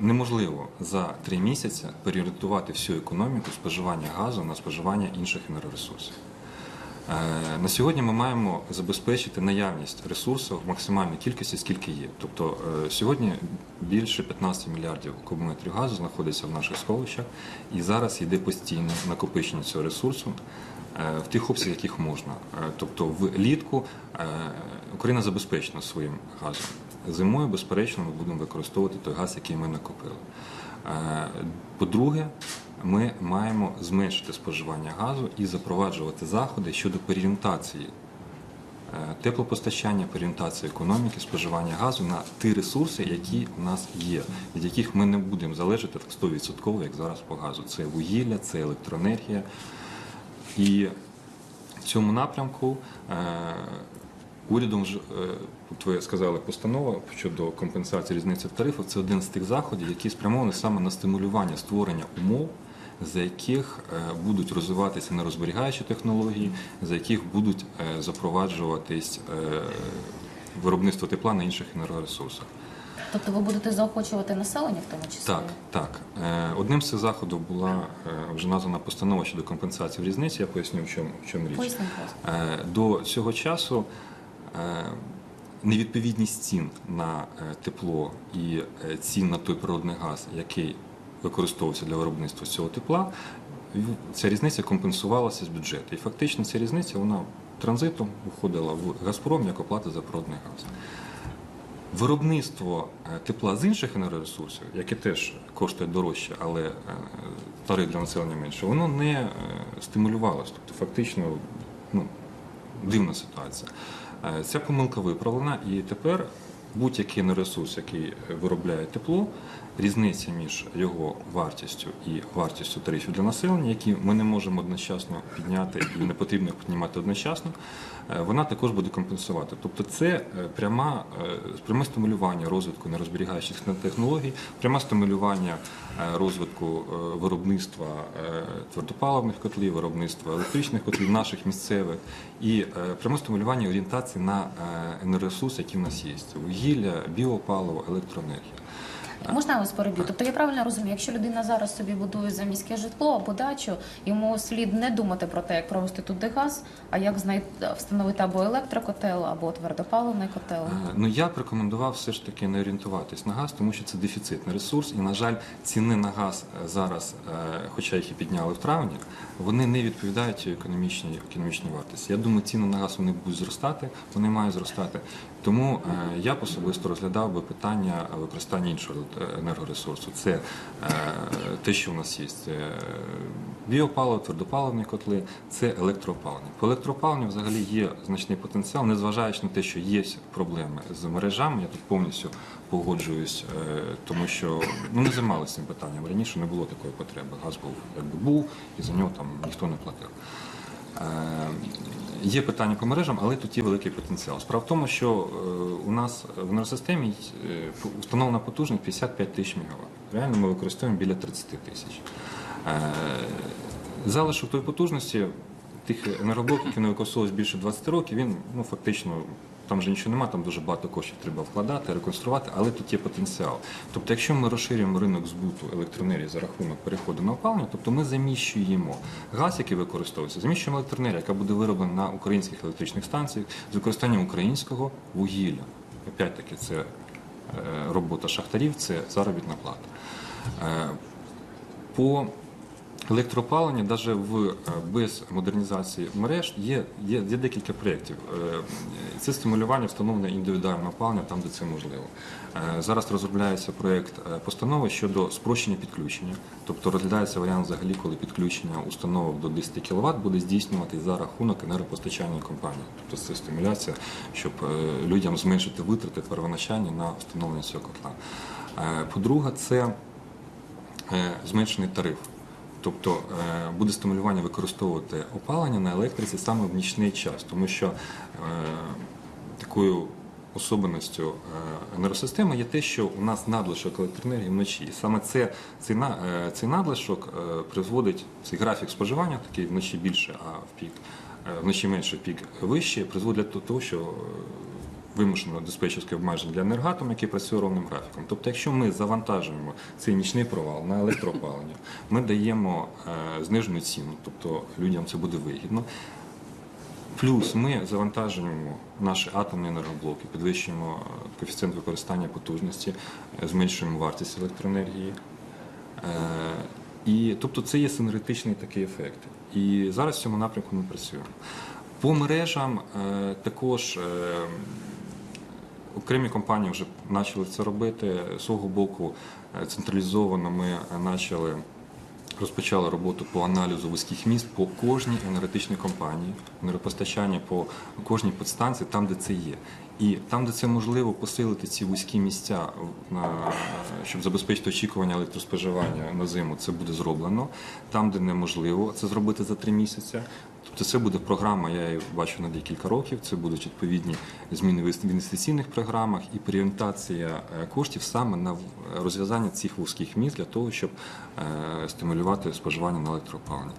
неможливо за три місяці переорієнтувати всю економіку споживання газу на споживання інших енергоресурсів. Е, На сьогодні ми маємо забезпечити наявність ресурсу в максимальній кількості, скільки є. Тобто е, сьогодні більше 15 мільярдів кубометрів газу знаходиться в наших сховищах, і зараз йде постійне накопичення цього ресурсу е, в тих обсягах, яких можна. Тобто, влітку Україна забезпечена своїм газом. Зимою, безперечно, ми будемо використовувати той газ, який ми накопили. Е, По-друге, ми маємо зменшити споживання газу і запроваджувати заходи щодо переорієнтації е, теплопостачання, переорієнтації економіки, споживання газу на ті ресурси, які у нас є, від яких ми не будемо залежати так 100%, як зараз по газу. Це вугілля, це електроенергія. І в цьому напрямку е, урядом вже, ви сказали, постанова щодо компенсації різниці в тарифах це один з тих заходів, які спрямовані саме на стимулювання створення умов, за яких е, будуть розвиватися нерозберігаючі технології, за яких будуть е, запроваджуватись е, виробництво тепла на інших енергоресурсах. Тобто ви будете заохочувати населення в тому числі? Так, так. Одним з цих заходів була вже названа постанова щодо компенсації в різниці. Я поясню, в чому, в чому річ. Е, До цього часу невідповідність цін на е, тепло і е, цін на той природний газ, який використовувався для виробництва цього тепла, ця різниця компенсувалася з бюджету. І фактично ця різниця вона транзитом виходила в Газпром як оплата за природний газ. Виробництво е, тепла з інших енергоресурсів, яке теж коштує дорожче, але е, тариф для населення менше, воно не е, стимулювалося. Тобто, фактично, ну, дивна ситуація. Е, Ця помилка виправлена, і тепер будь-який енергоресурс, який виробляє тепло, різниця між його вартістю і вартістю тарифів для населення, які ми не можемо одночасно підняти і не потрібно піднімати одночасно, е, вона також буде компенсувати. Тобто це е, пряма, е, пряме стимулювання розвитку нерозберігаючих технологій, пряме стимулювання розвитку виробництва твердопаливних котлів, виробництва електричних котлів, наших місцевих, і пряме стимулювання орієнтації на е, енергоресурси, які в нас є: вугілля, біопаливо, електроенергія. Можна я вас переб'ю? Тобто я правильно розумію, якщо людина зараз собі будує за міське житло або дачу, йому слід не думати про те, як провести туди газ, а як знайти встановити або електрокотел, або твердопаливний котел. Ну я б рекомендував все ж таки не орієнтуватись на газ, тому що це дефіцитний ресурс, і на жаль, ціни на газ е, зараз, е, хоча їх і підняли в травні, вони не відповідають економічній економічній вартості. Я думаю, ціни на газ вони будуть зростати, вони мають зростати. Тому е, я б особисто розглядав би питання використання іншого енергоресурсу. Це е, те, що в нас є. Це біопаливо, твердопаливні котли, це електроопалення. По електроопаленню взагалі є значний потенціал, незважаючи на те, що є проблеми з мережами. Я тут повністю погоджуюсь, е, тому що ну не займалися цим питанням. Раніше не було такої потреби. Газ був якби був, і за нього там ніхто не платив. Е, Є питання по мережам, але тут є великий потенціал. Справа в тому, що е, у нас в енергосистемі е, встановлена потужність 55 тисяч мегаватт. Реально ми використовуємо біля 30 тисяч. Е, Залишок тої потужності тих енергоблоків, які не використовувалися більше 20 років, він ну фактично. Там же нічого немає, там дуже багато коштів треба вкладати, реконструювати, але тут є потенціал. Тобто, якщо ми розширюємо ринок збуту електроенергії за рахунок переходу на опалення, тобто ми заміщуємо газ, який використовується, заміщуємо електроенергію, яка буде вироблена на українських електричних станціях з використанням українського вугілля. Опять-таки, це е, робота шахтарів, це заробітна плата. Е, По електроопаленню, навіть в, е, без модернізації мереж, є, є, є декілька проєктів. Е, Це стимулювання встановлення індивідуального опалення там, де це можливо. Е, Зараз розробляється проєкт постанови щодо спрощення підключення. Тобто розглядається варіант взагалі, коли підключення установок до 10 кВт буде здійснювати за рахунок енергопостачальної компанії. Тобто це стимуляція, щоб людям зменшити витрати первоначальні на встановлення цього котла. По-друге, це зменшений тариф. Тобто е, буде стимулювання використовувати опалення на електриці саме в нічний час, тому що е, такою особливістю е, енергосистеми є те, що у нас надлишок електроенергії вночі. І саме це, цей, цей надлишок призводить цей графік споживання, такий вночі більше, а в пік вночі менше, в пік вище, призводить до того, що вимушено диспетчерське обмеження для енергатом, який працює ровним графіком. Тобто, якщо ми завантажуємо цей нічний провал на електроопалення, ми даємо е, знижену ціну, тобто людям це буде вигідно. Плюс ми завантажуємо наші атомні енергоблоки, підвищуємо е, коефіцієнт використання потужності, е, зменшуємо вартість електроенергії. І тобто це є синергетичний такий ефект. І зараз в цьому напрямку ми працюємо. По мережам також окремі компанії вже почали це робити. З свого боку, е, централізовано ми е, почали. Розпочали роботу по аналізу вузьких міст по кожній енергетичній компанії, енергопостачання по кожній підстанції, там, де це є. І там, де це можливо, посилити ці вузькі місця, щоб забезпечити очікування електроспоживання на зиму, це буде зроблено. Там, де неможливо це зробити за три місяці. Тобто це буде програма, я її бачу на декілька років. Це будуть відповідні зміни в інвестиційних програмах і переорієнтація е, коштів саме на в- розв'язання цих вузьких міст для того, щоб е, стимулювати споживання на електроопалення.